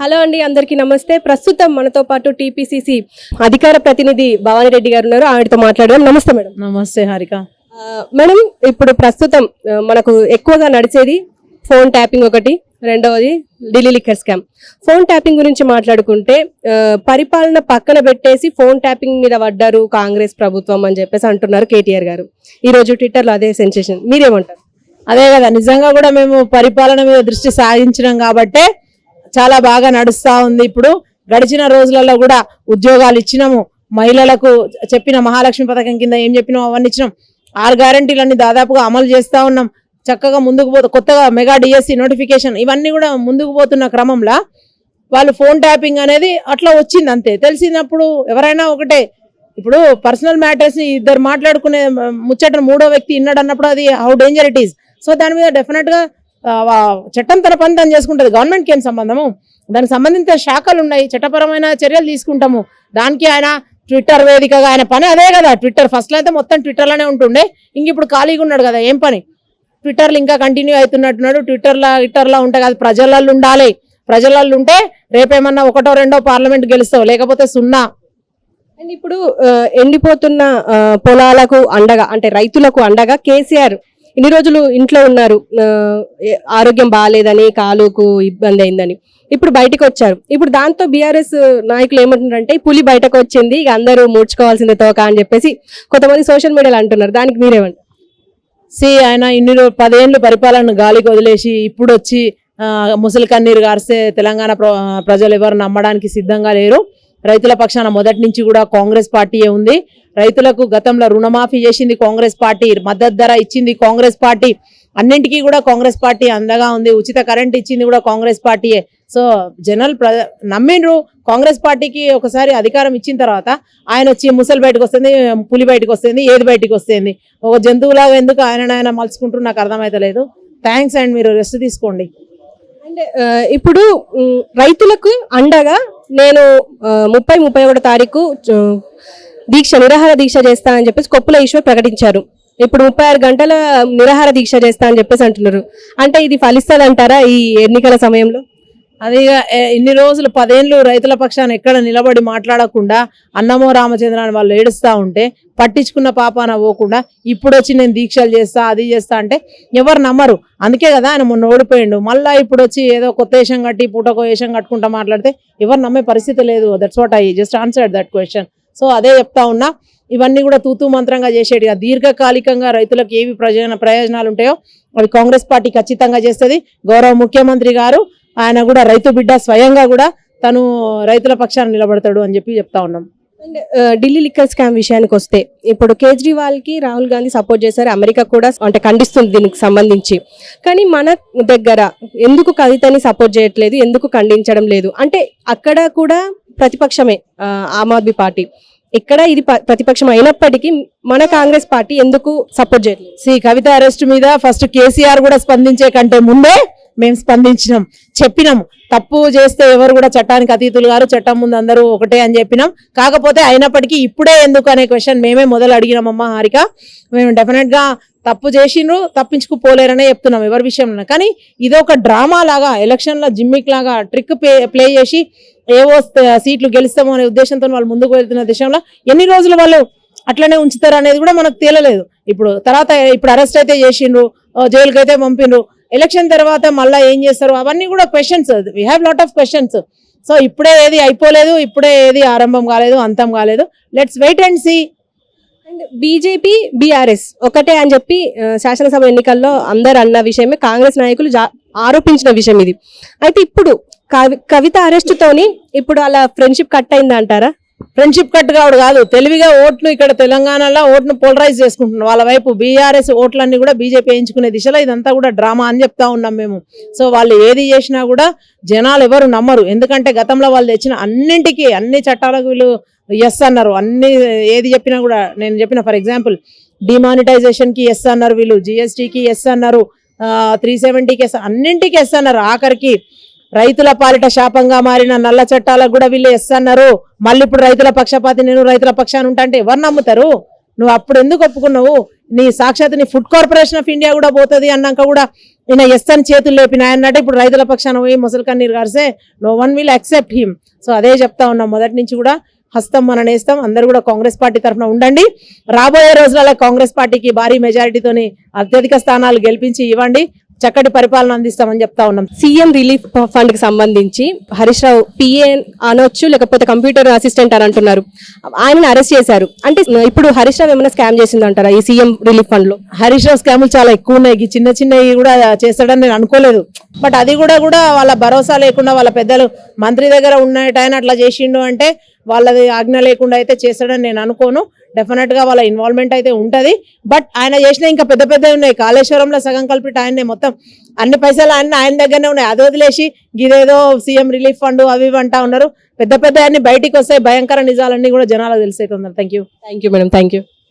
Hello అండి అందరికీ నమస్తే. ప్రస్తుతం మనతో పాటు టీపీసీసీ అధికార ప్రతినిధి భవానీ రెడ్డి గారు ఉన్నారు. ఆవిడతో మాట్లాడదాం. నమస్తే మేడం. నమస్తే హారిక. మేడం ఇప్పుడు ప్రస్తుతం మనకు ఎక్కువగా నడిచేది ఫోన్ ట్యాపింగ్ ఒకటి రెండవది Delhi liquor scam. Phone tapping గురించి మాట్లాడుకుంటే పరిపాలన పక్కన పెట్టేసి ఫోన్ ట్యాపింగ్ మీద పడ్డారు కాంగ్రెస్ ప్రభుత్వం అని చెప్పేసి అంటున్నారు కేటీఆర్ గారు. ఈ రోజు ట్విట్టర్లో అదే సెన్సేషన్. మీరేమంటారు? అదే కదా నిజంగా కూడా మేము పరిపాలన మీద దృష్టి సాగించినాం కాబట్టే చాలా బాగా నడుస్తూ ఉంది. ఇప్పుడు గడిచిన రోజులలో కూడా ఉద్యోగాలు ఇచ్చినాము. మహిళలకు చెప్పిన మహాలక్ష్మి పథకం కింద ఏం చెప్పినాం అవన్నీ ఇచ్చినాం. ఆరు గ్యారంటీలన్నీ దాదాపుగా అమలు చేస్తూ ఉన్నాం. చక్కగా ముందుకు పోతు కొత్తగా మెగా డిఎస్సి నోటిఫికేషన్ ఇవన్నీ కూడా ముందుకు పోతున్న క్రమంలో వాళ్ళు ఫోన్ ట్యాపింగ్ అనేది అట్లా వచ్చింది అంతే. తెలిసినప్పుడు ఎవరైనా ఒకటే. ఇప్పుడు పర్సనల్ మ్యాటర్స్ని ఇద్దరు మాట్లాడుకునే ముచ్చట మూడో వ్యక్తి ఇన్నాడు అన్నప్పుడు అది how danger it is so దాని మీద డెఫినెట్గా చట్టం తన పని తను చేసుకుంటుంది. గవర్నమెంట్కి ఏం సంబంధము? దానికి సంబంధించిన శాఖలు ఉన్నాయి. చట్టపరమైన చర్యలు తీసుకుంటాము. దానికి ఆయన ట్విట్టర్ వేదికగా ఆయన పని అదే కదా. ట్విట్టర్ ఫస్ట్లో అయితే మొత్తం ట్విట్టర్లోనే ఉంటుండే. ఇంక ఇప్పుడు ఖాళీగా ఉన్నాడు కదా. ఏం పని? ట్విట్టర్లు ఇంకా కంటిన్యూ అవుతున్నట్టున్నాడు. ట్విట్టర్లో ట్విట్టర్లో ఉంటాయి కదా ప్రజలలో ఉండాలి. ప్రజలలో ఉంటే రేపేమన్నా ఒకటో రెండో పార్లమెంట్ గెలుస్తావు. లేకపోతే సున్నా. అండ్ ఇప్పుడు ఎండిపోతున్న పొలాలకు అండగా అంటే రైతులకు అండగా కేసీఆర్ ఇన్ని రోజులు ఇంట్లో ఉన్నారు ఆరోగ్యం బాగాలేదని కాలుకు ఇబ్బంది అయిందని. ఇప్పుడు బయటకు వచ్చారు. ఇప్పుడు దాంతో బీఆర్ఎస్ నాయకులు ఏమంటున్నారంటే పులి బయటకు వచ్చింది ఇక అందరూ మూడ్చుకోవాల్సిందే తోక అని చెప్పేసి కొంతమంది సోషల్ మీడియాలో అంటున్నారు. దానికి మీరేమంటారు? సి ఆయన ఇన్ని పదేళ్ళు పరిపాలన గాలికి వదిలేసి ఇప్పుడు వచ్చి ముసలి కన్నీరు గారిస్తే తెలంగాణ ప్ర- ప్రజలు ఎవరు నమ్మడానికి సిద్ధంగా లేరు. రైతుల పక్షాన మొదటి నుంచి కూడా కాంగ్రెస్ పార్టీయే ఉంది. రైతులకు గతంలో రుణమాఫీ చేసింది కాంగ్రెస్ పార్టీ మద్దతు ధర ఇచ్చింది కాంగ్రెస్ పార్టీ. అన్నింటికీ కూడా కాంగ్రెస్ పార్టీ అందగా ఉంది. ఉచిత కరెంట్ ఇచ్చింది కూడా కాంగ్రెస్ పార్టీయే. సో జనరల్ ప్ర నమ్మిండ్రు. కాంగ్రెస్ పార్టీకి ఒకసారి అధికారం ఇచ్చిన తర్వాత ఆయన వచ్చి ముసలి బయటకు వస్తుంది పులి బయటకు వస్తుంది ఏది బయటకు వస్తుంది? ఒక జంతువులాగా ఎందుకు ఆయన ఆయన మలుచుకుంటారు నాకు అర్థమైతలేదు. థ్యాంక్స్ అండ్ మీరు రెస్ట్ తీసుకోండి. అండ్ ఇప్పుడు రైతులకు అండగా నేను ముప్పై ముప్పై ఒకటో తారీఖు దీక్ష నిరాహార దీక్ష చేస్తా అని చెప్పేసి కొప్పుల ఈశ్వర్ ప్రకటించారు. ఇప్పుడు ముప్పై ఆరు గంటల నిరాహార దీక్ష చేస్తా అని చెప్పేసి అంటున్నారు. అంటే ఇది ఫలిస్తుంది అంటారా ఈ ఎన్నికల సమయంలో? అది ఇక, ఇన్ని రోజులు పదేళ్ళు రైతుల పక్షాన ఎక్కడ నిలబడి మాట్లాడకుండా అన్నమో రామచంద్ర అని వాళ్ళు ఏడుస్తా ఉంటే పట్టించుకున్న పాపాన పోకుండా ఇప్పుడు వచ్చి నేను దీక్షలు చేస్తా అది చేస్తా అంటే ఎవరు నమ్మరు. అందుకే కదా ఆయన మొన్న ఓడిపోయిండు. మళ్ళీ ఇప్పుడు వచ్చి ఏదో కొత్త వేషం కట్టి పూటకో వేషం కట్టుకుంటా మాట్లాడితే ఎవరు నమ్మే పరిస్థితి లేదు. That's what I just answer that question so అదే చెప్తా ఉన్నా ఇవన్నీ కూడా తూతూ మంత్రంగా చేసేటి దీర్ఘకాలికంగా రైతులకు ఏవి ప్రయోజన ప్రయోజనాలు ఉంటాయో అవి కాంగ్రెస్ పార్టీ ఖచ్చితంగా చేస్తుంది. గౌరవ ముఖ్యమంత్రి గారు ఆయన కూడా రైతు బిడ్డ స్వయంగా కూడా తను రైతుల పక్షాన నిలబడతాడు అని చెప్పి చెప్తా ఉన్నాం. అండ్ ఢిల్లీ లిక్కర్ స్కామ్ విషయానికి వస్తే ఇప్పుడు కేజ్రీవాల్కి రాహుల్ గాంధీ సపోర్ట్ చేశారు. అమెరికా కూడా అంటే ఖండిస్తుంది దీనికి సంబంధించి. కానీ మన దగ్గర ఎందుకు కవితని సపోర్ట్ చేయట్లేదు? ఎందుకు ఖండించడం లేదు? అంటే అక్కడ కూడా ప్రతిపక్షమే ఆమ్ ఆద్మీ పార్టీ. ఇక్కడ ఇది ప- ప్రతిపక్షం అయినప్పటికీ మన కాంగ్రెస్ పార్టీ ఎందుకు సపోర్ట్ చేయట్లేదు? సి కవిత అరెస్ట్ మీద ఫస్ట్ కేసీఆర్ కూడా స్పందించే కంటే ముందే మేము స్పందించినాం. చెప్పినాం. తప్పు చేస్తే ఎవరు కూడా చట్టానికి అతీతులు గారు చట్టం ముందు అందరూ ఒకటే అని చెప్పినాం. కాకపోతే అయినప్పటికీ ఇప్పుడే ఎందుకు అనే క్వశ్చన్ మేమే మొదలు అడిగినామమ్మా హారిక. మేము డెఫినెట్గా తప్పు చేసిండ్రు తప్పించుకుపోలేరనే చెప్తున్నాం ఎవరి విషయంలో కానీ ఇది ఒక డ్రామా లాగా ఎలక్షన్లో జిమ్మిక్ లాగా ట్రిక్ ప్లే చేసి ఏవో సీట్లు గెలుస్తామో అనే ఉద్దేశంతో వాళ్ళు ముందుకు వెళ్తున్న దేశంలో ఎన్ని రోజులు వాళ్ళు అట్లనే ఉంచుతారు అనేది కూడా మనకు తేలలేదు. ఇప్పుడు తర్వాత ఇప్పుడు అరెస్ట్ అయితే చేసిండ్రు జైలుకైతే జైలుకి అయితే పంపిండ్రు ఎలక్షన్ తర్వాత మళ్ళీ ఏం చేస్తారు? అవన్నీ కూడా questions we have lot of questions so ఇప్పుడే ఏది అయిపోలేదు ఇప్పుడే ఏది ఆరంభం కాలేదు అంతం కాలేదు. Let's wait and see and BJP BRS ఒకటే అని చెప్పి శాసనసభ ఎన్నికల్లో అందరు అన్న విషయమే కాంగ్రెస్ నాయకులు జా- ఆరోపించిన విషయం ఇది. అయితే ఇప్పుడు కవి- కవిత అరెస్ట్తోని ఇప్పుడు అలా ఫ్రెండ్షిప్ కట్ అయిందంటారా? ఫ్రెండ్షిప్ కట్ కావడు కాదు. తెలివిగా ఓట్లు ఇక్కడ తెలంగాణలో ఓట్ను పోలరైజ్ చేసుకుంటున్నారు. వాళ్ళ వైపు బీఆర్ఎస్ ఓట్లన్నీ కూడా బీజేపీ వేయించుకునే దిశలో ఇదంతా కూడా డ్రామా అని చెప్తా ఉన్నాం మేము. సో వాళ్ళు ఏది చేసినా కూడా జనాలు ఎవరు నమ్మరు. ఎందుకంటే గతంలో వాళ్ళు తెచ్చిన అన్నింటికి అన్ని చట్టాలకు వీళ్ళు ఎస్ అన్నారు. అన్ని ఏది చెప్పినా కూడా నేను చెప్పిన ఫర్ ఎగ్జాంపుల్ డిమానిటైజేషన్కి ఎస్ అన్నారు వీళ్ళు జిఎస్టీకి ఎస్ అన్నారు త్రీ సెవెంటీకి ఎస్ అన్నింటికి ఎస్ అన్నారు. ఆఖరికి రైతుల పాలిట శాపంగా మారిన నల్ల చట్టాలకు కూడా వీళ్ళు ఎస్ అన్నారు. మళ్ళీ ఇప్పుడు రైతుల పక్షపాతి నేను రైతుల పక్షాన్ని ఉంటా అంటే ఎవరు నమ్ముతారు? నువ్వు అప్పుడు ఎందుకు ఒప్పుకున్నావు? నీ సాక్షాత్ నీ ఫుడ్ కార్పొరేషన్ ఆఫ్ ఇండియా కూడా పోతుంది అన్నాక కూడా ఈయన ఎస్ అని చేతులు లేపిన ఇప్పుడు రైతుల పక్షాన పోయి ముసలి కన్నీరు గారిసే no one will accept him so అదే చెప్తా ఉన్నాం. మొదటి నుంచి కూడా హస్తం మన నేస్తాం అందరూ కూడా కాంగ్రెస్ పార్టీ తరఫున ఉండండి. రాబోయే రోజులలో కాంగ్రెస్ పార్టీకి భారీ మెజారిటీతోని అత్యధిక స్థానాలు గెలిపించి ఇవ్వండి. చక్కటి పరిపాలన అందిస్తామని చెప్తా ఉన్నాం. సీఎం రిలీఫ్ ఫండ్కి సంబంధించి హరీష్ రావు పిఏ అనొచ్చు లేకపోతే కంప్యూటర్ అసిస్టెంట్ అని అంటున్నారు. ఆయనని అరెస్ట్ చేశారు. అంటే ఇప్పుడు హరీష్ రావు ఏమైనా స్కామ్ చేసింది అంటారా ఈ సీఎం రిలీఫ్ ఫండ్లో? హరీష్ రావు స్కాములు చాలా ఎక్కువ ఉన్నాయి. చిన్న చిన్నవి కూడా చేస్తాడని నేను అనుకోలేదు. బట్ అది కూడా కూడా వాళ్ళ భరోసా లేకుండా వాళ్ళ పెద్దలు మంత్రి దగ్గర ఉన్నట్టు ఆయన అట్లా చేసిండు అంటే వాళ్ళది ఆజ్ఞ లేకుండా అయితే చేస్తాడని నేను అనుకోను. డెఫినెట్గా వాళ్ళ ఇన్వాల్వ్మెంట్ అయితే ఉంటది. బట్ ఆయన చేసిన ఇంకా పెద్ద పెద్ద ఉన్నాయి. కాళేశ్వరంలో సగం కలిపి ఆయన్నే మొత్తం అన్ని పైసలు ఆయన ఆయన దగ్గరనే ఉన్నాయి. అది వదిలేసి ఇదేదో సీఎం రిలీఫ్ ఫండ్ అవి ఇవి అంటా ఉన్నారు. పెద్ద పెద్ద అన్ని బయటికి వస్తాయి. భయంకర నిజాలన్నీ కూడా జనాలకు తెలిసే తొందర thank you thank you madam thank you